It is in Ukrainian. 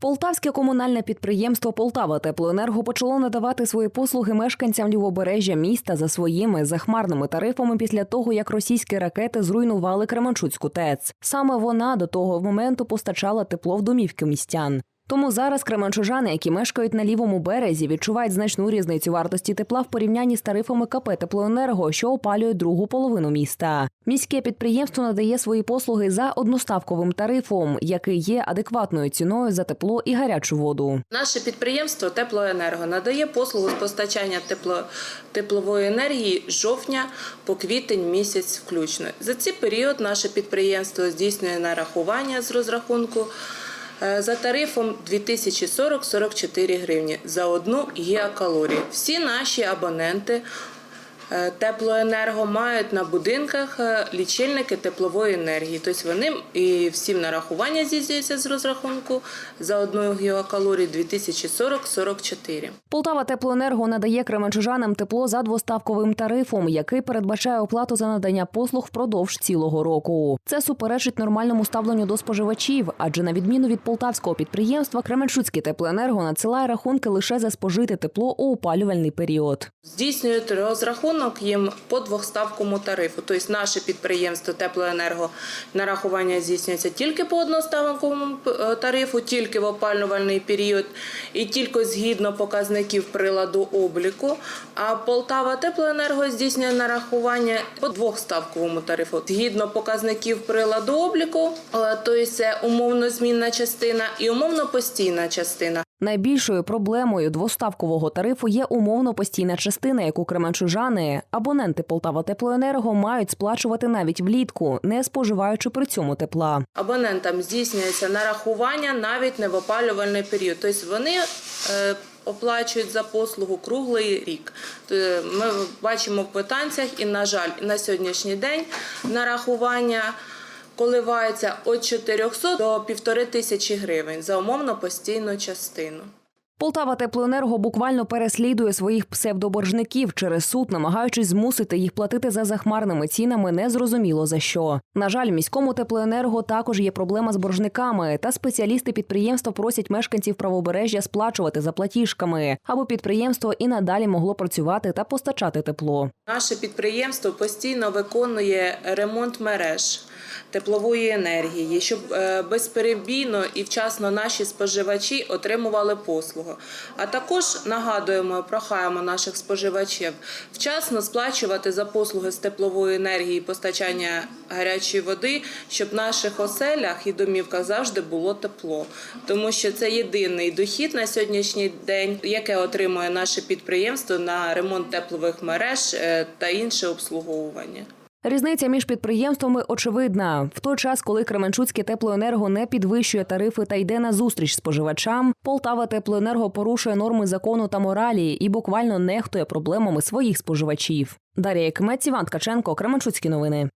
Полтавське комунальне підприємство Полтава Теплоенерго почало надавати свої послуги мешканцям лівобережжя міста за своїми захмарними тарифами після того, як російські ракети зруйнували Кременчуцьку ТЕЦ. Саме вона до того моменту постачала тепло в домівки містян. Тому зараз кременчужани, які мешкають на лівому березі, відчувають значну різницю вартості тепла в порівнянні з тарифами КП Теплоенерго, що опалює другу половину міста. Міське підприємство надає свої послуги за одноставковим тарифом, який є адекватною ціною за тепло і гарячу воду. Наше підприємство Теплоенерго надає послугу з постачання тепло, теплової енергії з жовтня по квітень місяць включно. За цей період наше підприємство здійснює нарахування з розрахунку за тарифом 2040-44 гривні за одну гігакалорію. Всі наші абоненти е, Теплоенерго мають на будинках е, лічильники теплової енергії. Тобто вони і всім нарахування здійснюється з розрахунку за одну гігакалорію 2040-44. Полтава Теплоенерго надає кременчужанам тепло за двоставковим тарифом, який передбачає оплату за надання послуг впродовж цілого року. Це суперечить нормальному ставленню до споживачів, адже на відміну від полтавського підприємства, Кременчуцьке теплоенерго надсилає рахунки лише за спожите тепло у опалювальний період. Здійснюють розрахунок їм по двохставковому тарифу. Тобто наше підприємство Теплоенерго нарахування здійснюється тільки по одноставковому е, тарифу, тільки в опалювальний період і тільки згідно показників приладу обліку. А Полтава Теплоенерго здійснює нарахування по двохставковому тарифу. Згідно показників приладу обліку, тобто це умовно змінна частина і умовно постійна частина. Найбільшою проблемою двоставкового тарифу є умовно постійна частина, яку кременчужани, абоненти Полтава Теплоенерго мають сплачувати навіть влітку, не споживаючи при цьому тепла. абонентам здійснюється нарахування навіть не в опалювальний період. Тобто вони е, оплачують за послугу круглий рік. Ми бачимо в квитанціях і, на жаль, на сьогоднішній день нарахування коливається від 400 до півтори тисячі гривень за умовно постійну частину. Полтава Теплоенерго буквально переслідує своїх псевдоборжників через суд, намагаючись змусити їх платити за захмарними цінами незрозуміло за що. На жаль, міському теплоенерго також є проблема з боржниками, та спеціалісти підприємства просять мешканців правобережжя сплачувати за платіжками, аби підприємство і надалі могло працювати та постачати тепло. Наше підприємство постійно виконує ремонт мереж теплової енергії, щоб е, безперебійно і вчасно наші споживачі отримували послугу. А також нагадуємо, прохаємо наших споживачів вчасно сплачувати за послуги з теплової енергії постачання гарячої води, щоб в наших оселях і домівках завжди було тепло, тому що це єдиний дохід на сьогоднішній день, яке отримує наше підприємство на ремонт теплових мереж е, та інше обслуговування. Різниця між підприємствами очевидна. В той час, коли Кременчуцьке теплоенерго не підвищує тарифи та йде на зустріч споживачам, Полтава Теплоенерго порушує норми закону та моралі і буквально нехтує проблемами своїх споживачів. Дарія Кмець, Іван Ткаченко, Кременчуцькі новини.